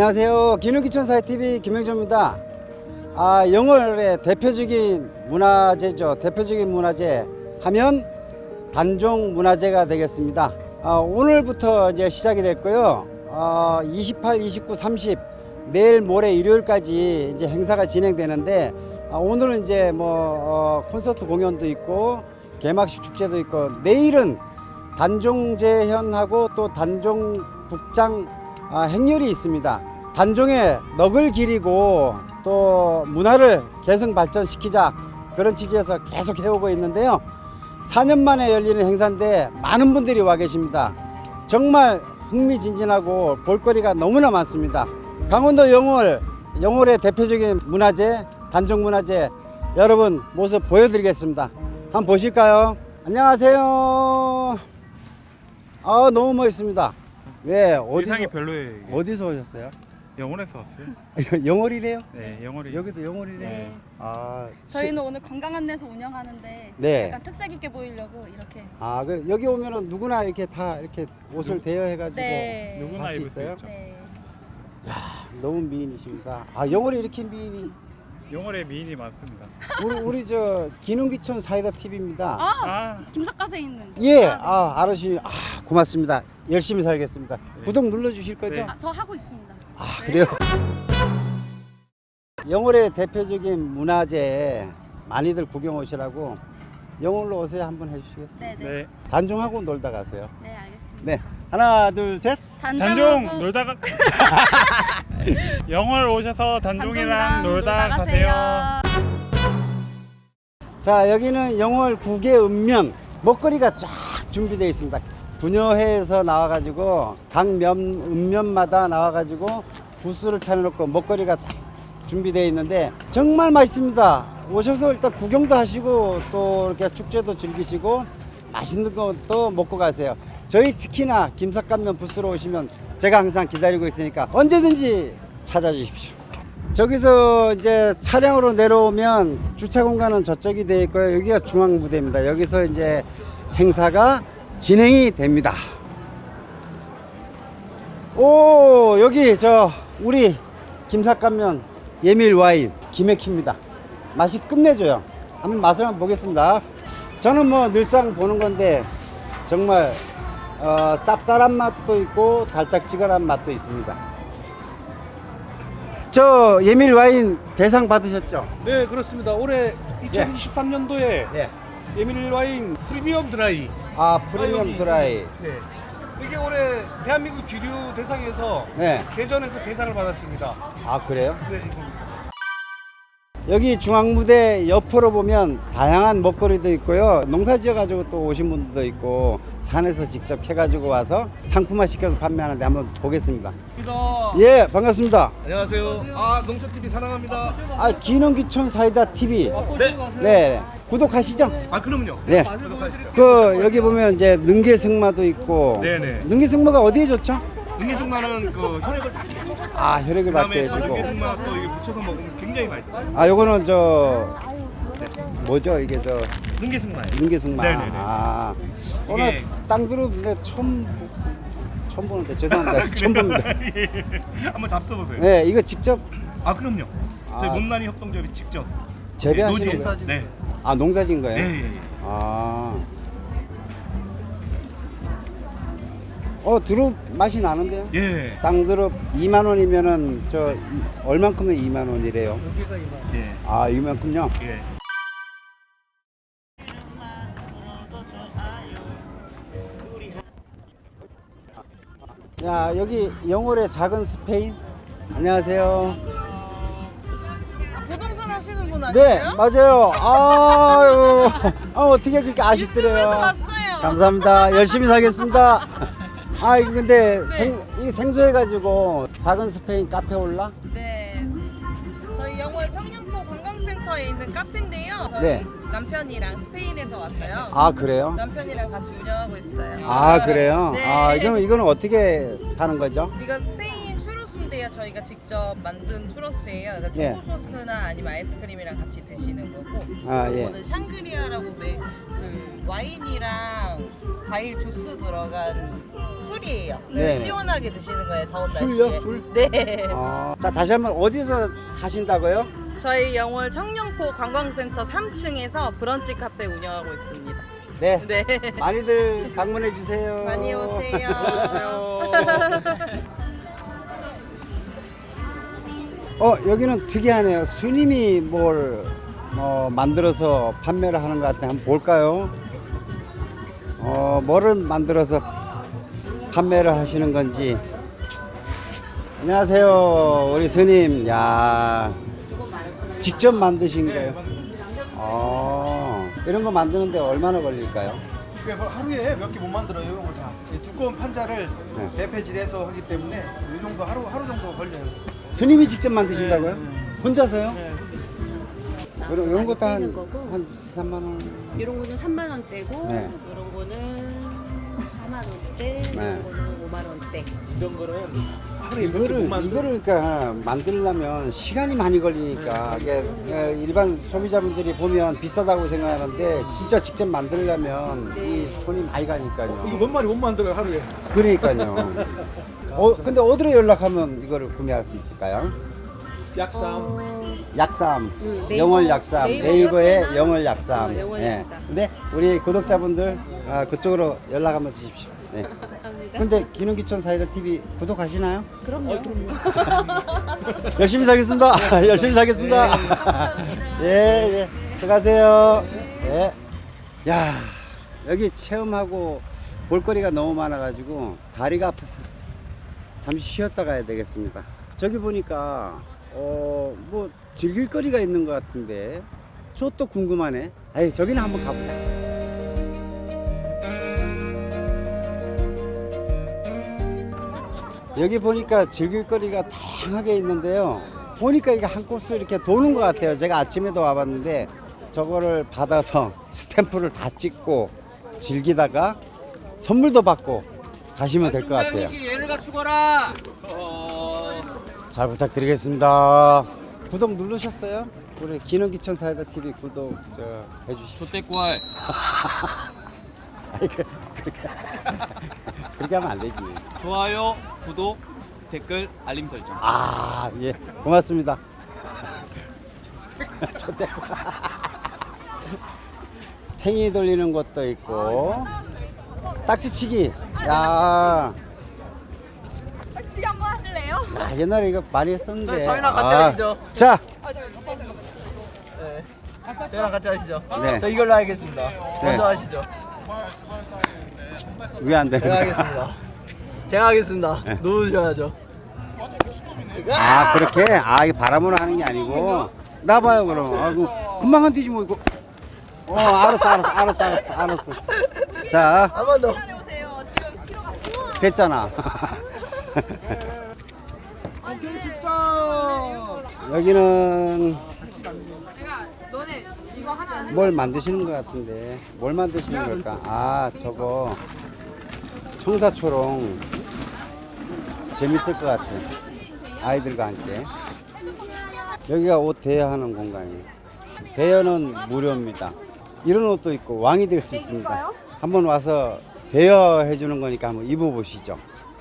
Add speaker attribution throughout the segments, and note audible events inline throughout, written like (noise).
Speaker 1: 안녕하세요. 기능기천사의 TV 김영조입니다. 아, 영월의 대표적인 문화재죠. 대표적인 문화재 하면 단종 문화재가 되겠습니다. 아, 오늘부터 이제 시작이 됐고요. 아, 28, 29, 30 내일 모레 일요일까지 이제 행사가 진행되는데 아, 오늘은 이제 뭐 어, 콘서트 공연도 있고 개막식 축제도 있고 내일은 단종재현하고 또 단종국장 아, 행렬이 있습니다. 단종의 넋을 기리고 또 문화를 개성 발전시키자 그런 취지에서 계속 해오고 있는데요. 4년 만에 열리는 행사인데 많은 분들이 와 계십니다. 정말 흥미진진하고 볼거리가 너무나 많습니다. 강원도 영월, 영월의 대표적인 문화재, 단종문화재 여러분 모습 보여드리겠습니다. 한번 보실까요? 안녕하세요. 아 너무 멋있습니다. 네 어디서
Speaker 2: 별로예요.
Speaker 1: 어디서 오셨어요?
Speaker 2: 영월에서 왔어요. (laughs)
Speaker 1: 영월이래요?
Speaker 2: 네, 영월이.
Speaker 1: 여기도 영월이네.
Speaker 2: 네.
Speaker 1: 아
Speaker 3: 저희는 오늘 관광 안내소 운영하는데
Speaker 1: 네.
Speaker 3: 약간 특색 있게 보이려고 이렇게
Speaker 1: 아, 그 여기 오면은 누구나 이렇게 다 이렇게 옷을 대여해가지고
Speaker 3: 네.
Speaker 2: 누구나
Speaker 1: 할수
Speaker 2: 입을 수
Speaker 1: 있어요?
Speaker 2: 있죠.
Speaker 3: 네.
Speaker 1: 너무 미인이십니다. 아, 영월에 이렇게 미인이
Speaker 2: 영월에 미인이 많습니다.
Speaker 1: 우리 우리 저 기능기촌 사이다 TV입니다.
Speaker 3: 아,
Speaker 2: 아,
Speaker 3: 김삿갓에 있는.
Speaker 1: 예,
Speaker 3: 아, 네.
Speaker 1: 아 알으시, 아 고맙습니다. 열심히 살겠습니다. 구독 눌러 주실 거죠?
Speaker 2: 네.
Speaker 3: 아, 저 하고 있습니다.
Speaker 1: 아
Speaker 3: 네.
Speaker 1: 그래요? 영월의 대표적인 문화재 많이들 구경 오시라고 영월로 오세요 한번 해주시겠어요?
Speaker 3: 네, 네.
Speaker 2: 네.
Speaker 1: 단종하고 놀다 가세요.
Speaker 3: 네, 알겠습니다.
Speaker 1: 네, 하나 둘 셋.
Speaker 2: 단종
Speaker 3: 단종하고
Speaker 2: 놀다가 (laughs) 영월 오셔서 단종이랑 놀다, 가세요.
Speaker 1: 자 여기는 영월 국의 읍면 먹거리가 쫙 준비되어 있습니다. 분여회에서 나와가지고 각 면, 읍면마다 나와가지고 부스를 차려놓고 먹거리가 쫙 준비되어 있는데 정말 맛있습니다. 오셔서 일단 구경도 하시고 또 이렇게 축제도 즐기시고 맛있는 것도 먹고 가세요. 저희 특히나 김삿갓면 부스로 오시면 제가 항상 기다리고 있으니까 언제든지 찾아주십시오. 저기서 이제 차량으로 내려오면 주차 공간은 저쪽이 되어 있고요. 여기가 중앙 무대입니다. 여기서 이제 행사가 진행이 됩니다. 오 여기 저 우리 김삿갓면 예밀 와인 기맥힙니다. 맛이 끝내줘요. 한번 맛을 한번 보겠습니다. 저는 뭐 늘상 보는 건데 정말 어, 쌉쌀한 맛도 있고 달짝지근한 맛도 있습니다. 저 예밀 와인 대상 받으셨죠?
Speaker 4: 네 그렇습니다. 올해 2023년도에
Speaker 1: 네.
Speaker 4: 예밀 와인 프리미엄 드라이.
Speaker 1: 아 프리미엄. 드라이.
Speaker 4: 네. 이게 올해 대한민국 주류 대상에서
Speaker 1: 네.
Speaker 4: 대전에서 대상을 받았습니다.
Speaker 1: 아 그래요?
Speaker 4: 네 이겁니다.
Speaker 1: 여기 중앙무대 옆으로 보면 다양한 먹거리도 있고요. 농사 지어가지고 또 오신 분들도 있고 산에서 직접 해가지고 와서 상품화 시켜서 판매하는데 한번 보겠습니다. 예, 반갑습니다.
Speaker 4: 안녕하세요. 아 농촌 TV 사랑합니다.
Speaker 1: 아 기능기촌 사이다 TV.
Speaker 4: 네.
Speaker 1: 네, 구독하시죠?
Speaker 4: 아 그럼요.
Speaker 1: 네.
Speaker 4: 구독하시죠.
Speaker 1: 그 여기 보면 이제 능계 승마도 있고.
Speaker 4: 네네.
Speaker 1: 능계 승마가 어디에 좋죠?
Speaker 4: 능계승마는 그 혈액을 받게 해주고
Speaker 1: 아 혈액을 받게
Speaker 4: 그다음에
Speaker 1: 해주고.
Speaker 4: 능계승마 또 이게 묻혀서 먹으면 굉장히 맛있어요.
Speaker 1: 아 요거는 저 뭐죠 이게 저
Speaker 4: 능계승마예요.
Speaker 1: 능계 승마.
Speaker 4: 네네네.
Speaker 1: 아
Speaker 4: 이게-
Speaker 1: 오늘 땅두릅 근데 처음 처음 보는데 죄송합니다 (laughs) 처음 봅니다.
Speaker 4: 한번 잡숴보세요.
Speaker 1: 네 이거 직접
Speaker 4: 아 그럼요. 저희
Speaker 1: 아.
Speaker 4: 몸난이 협동조합이 직접
Speaker 1: 재배하시는
Speaker 4: 노지에서
Speaker 1: 거예요?
Speaker 4: 네.
Speaker 1: 아 농사진 거예요?
Speaker 4: 네, 예, 예.
Speaker 1: 아. 어 두릅 맛이 나는데요?
Speaker 4: 예.
Speaker 1: 땅두릅 2만 원이면은 저 이- 얼만큼은 2만 원이래요.
Speaker 4: 예.
Speaker 1: 아 이만큼요?
Speaker 4: 예.
Speaker 1: 야 여기 영월의 작은 스페인 안녕하세요. 분네
Speaker 3: 아니세요?
Speaker 1: 맞아요. 아유 아, 어떻게 그렇게 아쉽더래요.
Speaker 3: 왔어요.
Speaker 1: 감사합니다. 열심히 살겠습니다. 아 이거 근데
Speaker 3: 네.
Speaker 1: 생, 이 생소해가지고 작은 스페인 카페 올라?
Speaker 5: 네. 저희 영월 청량포 관광센터에 있는 카페인데요. 저희
Speaker 1: 네.
Speaker 5: 남편이랑 스페인에서 왔어요.
Speaker 1: 아 그래요?
Speaker 5: 남편이랑 같이 운영하고 있어요.
Speaker 1: 아 그래요?
Speaker 5: 네.
Speaker 1: 아 이거는 이거는 어떻게 하는 거죠?
Speaker 5: 이거 스페인 요. 저희가 직접 만든 추러스예요. 그러니까
Speaker 1: 예.
Speaker 5: 초코 소스나 아니면 아이스크림이랑 같이 드시는 거고.
Speaker 1: 아, 예.
Speaker 5: 이거는 샹그리아라고 매, 그 와인이랑 과일 주스 들어간 술이에요.
Speaker 1: 네.
Speaker 5: 시원하게 드시는 거예요. 더운
Speaker 1: 술요?
Speaker 5: 날씨에.
Speaker 1: 술?
Speaker 5: 네.
Speaker 1: 어, 자 다시 한번 어디서 하신다고요?
Speaker 5: 저희 영월 청량포 관광센터 3층에서 브런치 카페 운영하고 있습니다.
Speaker 1: 네.
Speaker 5: 네.
Speaker 1: 많이들 방문해 주세요.
Speaker 5: 많이 오세요. (laughs)
Speaker 1: 어 여기는 특이하네요. 스님이 뭘 어, 만들어서 판매를 하는 것 같아. 한번 볼까요? 어 뭐를 만들어서 판매를 하시는 건지. 안녕하세요, 우리 스님. 야 직접 만드신 거예요? 어 이런 거 만드는데 얼마나 걸릴까요?
Speaker 4: 그게 뭐 하루에 몇 개 못 만들어요. 이런 거 다. 이 두꺼운 판자를
Speaker 1: 네.
Speaker 4: 대패질해서 하기 때문에 이 정도 하루 하루 정도 걸려요.
Speaker 1: 스님이 직접 만드신다고요?
Speaker 4: 네,
Speaker 1: 혼자서요?
Speaker 4: 네.
Speaker 1: 이런, 이런 것도 한. 한 2, 3만 원.
Speaker 6: 이런 거는 3만 원대고
Speaker 1: 네.
Speaker 6: 이런 거는 4만 원대,
Speaker 1: 네.
Speaker 6: 이런 거는 5만 원대.
Speaker 4: 이런 거는 하루에
Speaker 1: 이거를. 이거를 그러니까 만들려면 시간이 많이 걸리니까 이게 어, 일반 소비자분들이 보면 비싸다고 생각하는데 진짜 직접 만들려면 이 손이 많이 가니까요.
Speaker 4: 몇 마리 못 만들어요 하루에.
Speaker 1: 그러니까요. 어 근데 어디로 연락하면 이거를 구매할 수 있을까요?
Speaker 4: 약삼.
Speaker 6: 어,
Speaker 1: 약삼,
Speaker 6: 음, 네이버,
Speaker 1: 영월 약삼,
Speaker 6: 네이버
Speaker 1: 네이버에
Speaker 6: 카페나,
Speaker 1: 영월 약삼.
Speaker 6: 어, 영월
Speaker 1: 예.
Speaker 6: 약삼.
Speaker 1: 근데 우리 구독자분들 아, 그쪽으로 연락 한번 주십시오. 네.
Speaker 6: 감사합니다.
Speaker 1: 근데 기능기천 사이다 TV 구독하시나요?
Speaker 6: 그럼요. (laughs)
Speaker 1: 열심히 살겠습니다. (laughs) 열심히 살겠습니다. (laughs) 예, 예. 들어가세요. 예. 야, 여기 체험하고 볼거리가 너무 많아가지고 다리가 아파서 잠시 쉬었다 가야 되겠습니다. 저기 보니까 어, 뭐 즐길 거리가 있는 것 같은데 저 또 궁금하네. 에이, 저기는 한번 가보자. 여기 보니까 즐길 거리가 다양하게 있는데요. 보니까 이게 한 코스 이렇게 도는 것 같아요. 제가 아침에도 와봤는데 저거를 받아서 (laughs) 스탬프를 다 찍고 즐기다가 선물도 받고 가시면 될 것 같아요.
Speaker 4: 얘를 갖추거라.
Speaker 1: 잘 부탁드리겠습니다. 구독 누르셨어요? 우리 기능기천 사이다 TV 구독 저 해주시죠.
Speaker 7: 조태꿀
Speaker 1: 아이, 그- 그렇게 (laughs) 그렇게 하면 안 되지.
Speaker 7: 좋아요 구독 댓글 알림 설정
Speaker 1: 아, 예. 고맙습니다. 좋대. 팽이 (laughs) (laughs) 돌리는 것도 있고. 딱지치기. 야.
Speaker 3: 한번?
Speaker 1: 야, 옛날에 이거 많이 했었는데.
Speaker 4: 저- 저희랑 같이
Speaker 1: 아.
Speaker 4: 하시죠.
Speaker 1: 자,
Speaker 4: 저랑 같이 하시죠.
Speaker 1: 네.
Speaker 4: 저 이걸로 하겠습니다. 먼저 하시죠.
Speaker 1: 왜 안 되는
Speaker 4: 제가
Speaker 1: 거야?
Speaker 4: 하겠습니다. 제가 하겠습니다.
Speaker 1: 네.
Speaker 4: 누우셔야죠.
Speaker 1: 아, 그렇게? 아, 이게 바람으로 하는 게 아니고. 나봐요, 그럼. 아이고, 금방 한 뛰지 뭐, 이거. 어, 알았어, 알았어, 알았어, 알았어, 알았어. 자,
Speaker 4: 한번 더.
Speaker 1: 됐잖아. (laughs) 여기는 뭘 만드시는 것 같은데? 뭘 만드시는 걸까? 아 저거. 청사초롱. 재밌을 것 같아. 아이들과 함께. 여기가 옷 대여하는 공간이에요 대여는 무료입니다. 이런 옷도 있고 왕이 될 수 있습니다. 한번 와서 대여해 주는 거니까 한번 입어 보시죠.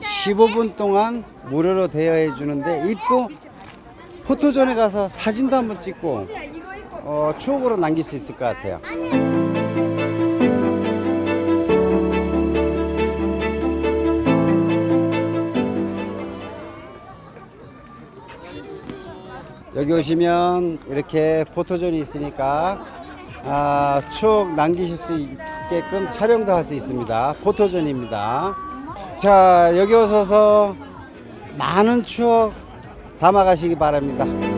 Speaker 1: 15분 동안 무료로 대여해 주는데 입고 포토존에 가서 사진도 한번 찍고 어, 추억으로 남길 수 있을 것 같아요. 여기 오시면 이렇게 포토존이 있으니까 아, 추억 남기실 수 있게끔 촬영도 할 수 있습니다. 포토존입니다. 자, 여기 오셔서 많은 추억 담아가시기 바랍니다.